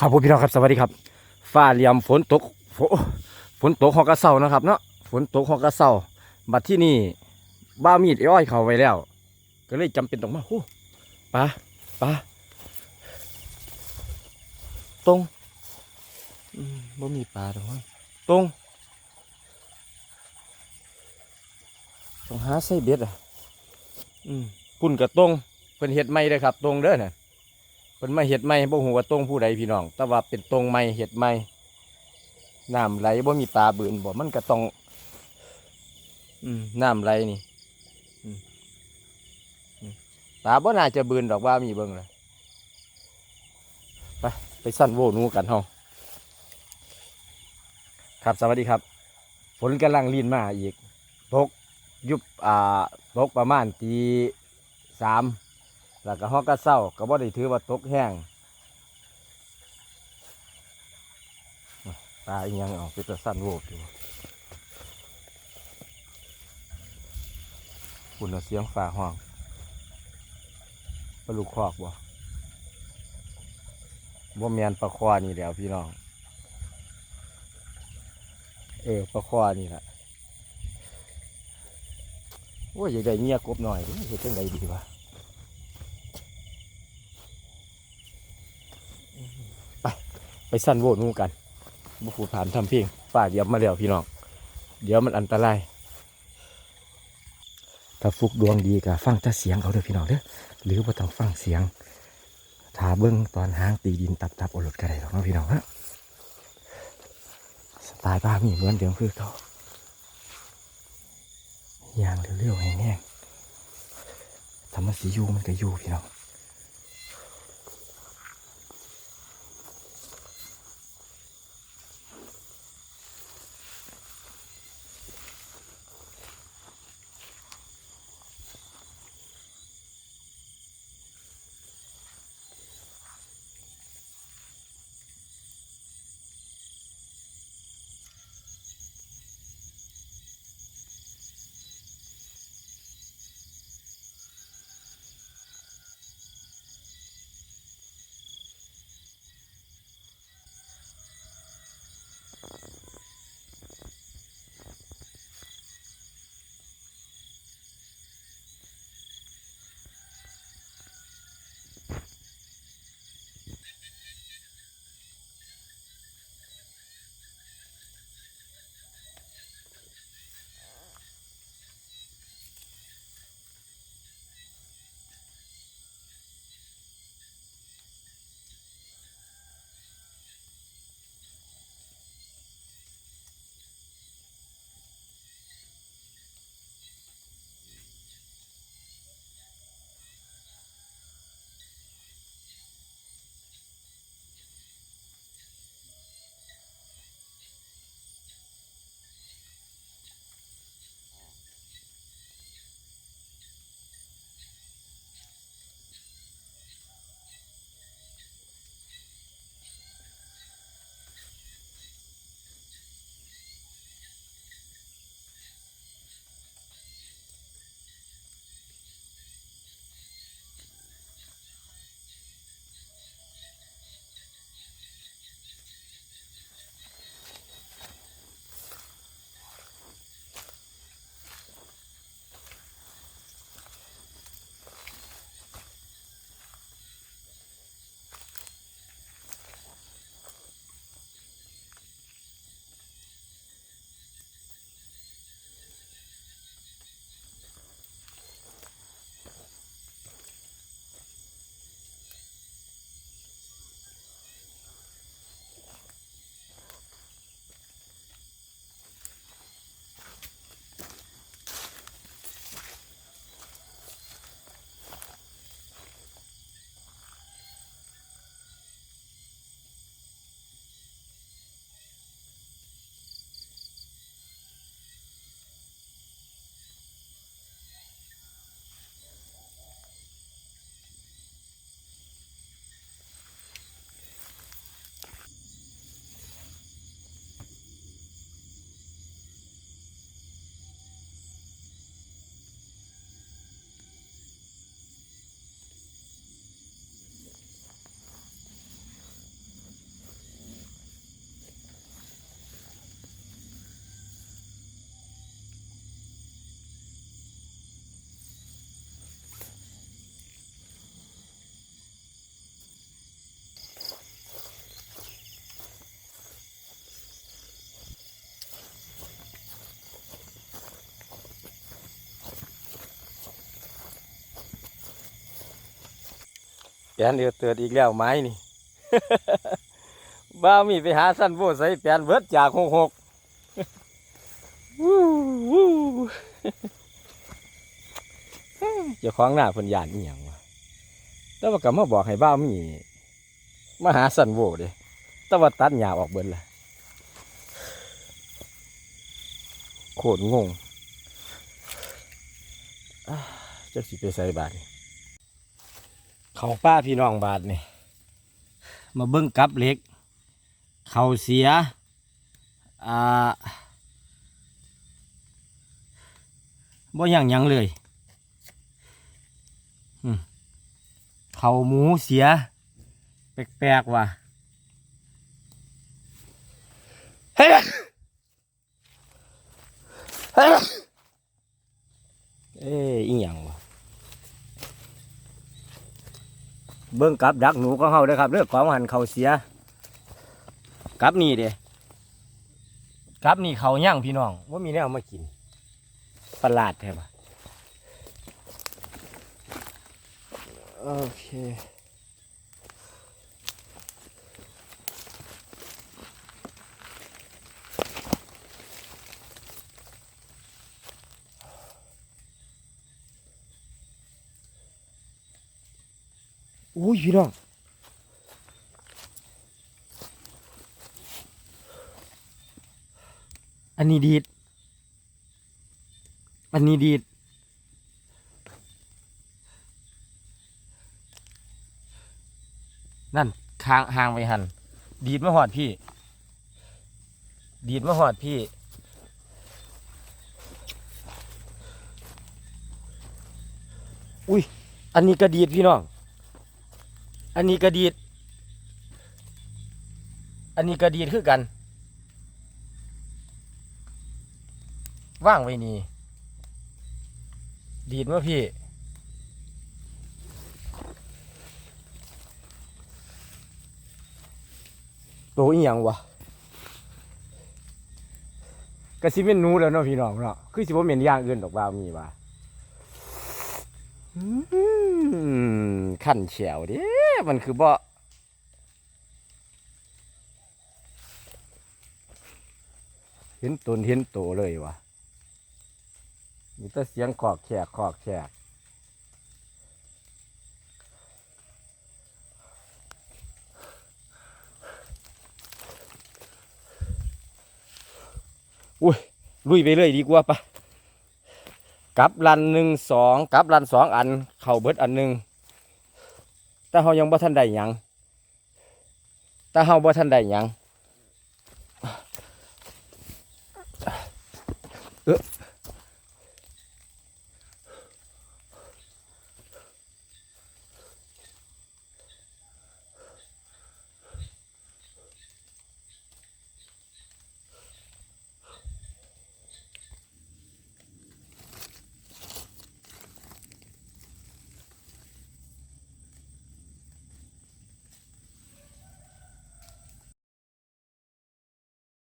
ครับผมพี่น้องครับสวัสดีครับฟ้าเหลี่ยมฝนตกฝฝนตกหอกกระเซานะครับเนาะฝนตกหอกกระเซาบัดที่นี่บ้ามีดอ้อยเขาไว้แล้ว ก็เลยจำเป็นต้องมาโอ้ปลาปลาตรงอืมบ่มีปลาตรงตรงต้องหาไส้เบ็ดอะอืมปุ่นกับตรงเพิ่นเฮ็ดไม่ได้อครับ ตรงเด้อน่ะ เพิ่นมาเห็ดใหม่บ่ฮู้ว่าตรงผู้ใดพี่น้อง แต่ว่าเป็นตรงใหม่เห็ดใหม่น้ำไหลบ่มีปลาบืนบ่มันก็ต้องน้ำไหลนี่ปลาบ่น่าจะบืนดอกว่ามีเบิ่งเลยไปไปสั่นโวหนูกันเฮาครับสวัสดีครับ ฝนกำลังลีนมาอีกตกยุบอ่าตกประมาณตีสาม แล้วก็ฮอกกระเศร้าก็บ่ได้ถือว่าตกแห้งตาอีหยังเอาเป็นตะสั้นโวบอยู่คุณเสียงฟ้าห้องปลาลูกคอกบ่บ่แมนปลาคอนี่แล้วพี่น้อง เออปลาคอนี่แหละโอ้ยอยากได้เมียกบหน่อยเด้อเฮ็ดจังไดดีวะ ไปสั้นโวตงูกันบุฟูผ่านทำเพียงฝ่าเดียบมาแล้วพี่น้อง เดี๋ยวมันอันตราย ถ้าฟุกดวงดีก็ฟังแต่เสียงเขาเด้อพี่น้องเด้อหรือว่าต้องฟังเสียงถาเบิ้งตอนห้างตีดินตับตับๆโอรดก็ได้หรอกนะพี่น้องฮะสไตล์บ้ามีเหมือนเดิมคือเขาอย่างเร็วๆแห้งๆทำมาสียูมันก็ยูพี่น้อง แปนเดือดเตือดอีกแล้วไม้นี่ บ้ามีไปหาสั้นโบใส่แปนเบิดจากหกหกวู้วู้องหน้าพนยานอีหยังวะแต่ว่าก็มาบอกให้บ้ามีมาหาสั้นโบเด้แต่ว่าตัดหญ้าออกเบิดละโคตรงงจักสิไปใส่บาทนี่ เขาป้าพี่น้องบาทนี่มาเบิ้งกับเหล็ก เขาเสียอ่าบ่ยังยังเลยเขาหมูเสีย แปลกๆว่ะเฮ้ยเฮ้ยเอ้ยอีหยังวะ เบิ้งกับดักหนูของเฮาเด้อครับเรื่องของหันเขาเสียกับนี่เด้กับนี่เขาย่างพี่น้องว่ามีแนวมากินประหลาดแท้ปะโอเค อ้ยพี่น้องอันนี้ดีด อันนี้ดีด นั่นค้างหางไปหัน ดีดมาหอดพี่ ดีดมาหอดพี่ อุ้ย อันนี้กระดีดพี่น้อง อันนี้กระดีด อันนี้กระดีดคือกัน ว่างไว้นี่ ดีดมาพี่ โตอีหยังวะกระซิบเป็นนูแล้วเนาะพี่น้องเนาะ คือสิบ่เป็นอย่างอื่นดอกว่ามีว่าขั้นเฉียวด้ มันคือบ่เห็นตนเห็นโตเลยวะมีแต่เสียงขอกแขกขอกแขกอุ้ยลุยไปเลยดีกว่าปะกลับลันหนึ่งสองกลับลันสองอัน เข่าเบิดอันหนึ่ง แต่เฮายังบ่ทันได้หยังแต่เฮาบ่ทันได้หยังเออ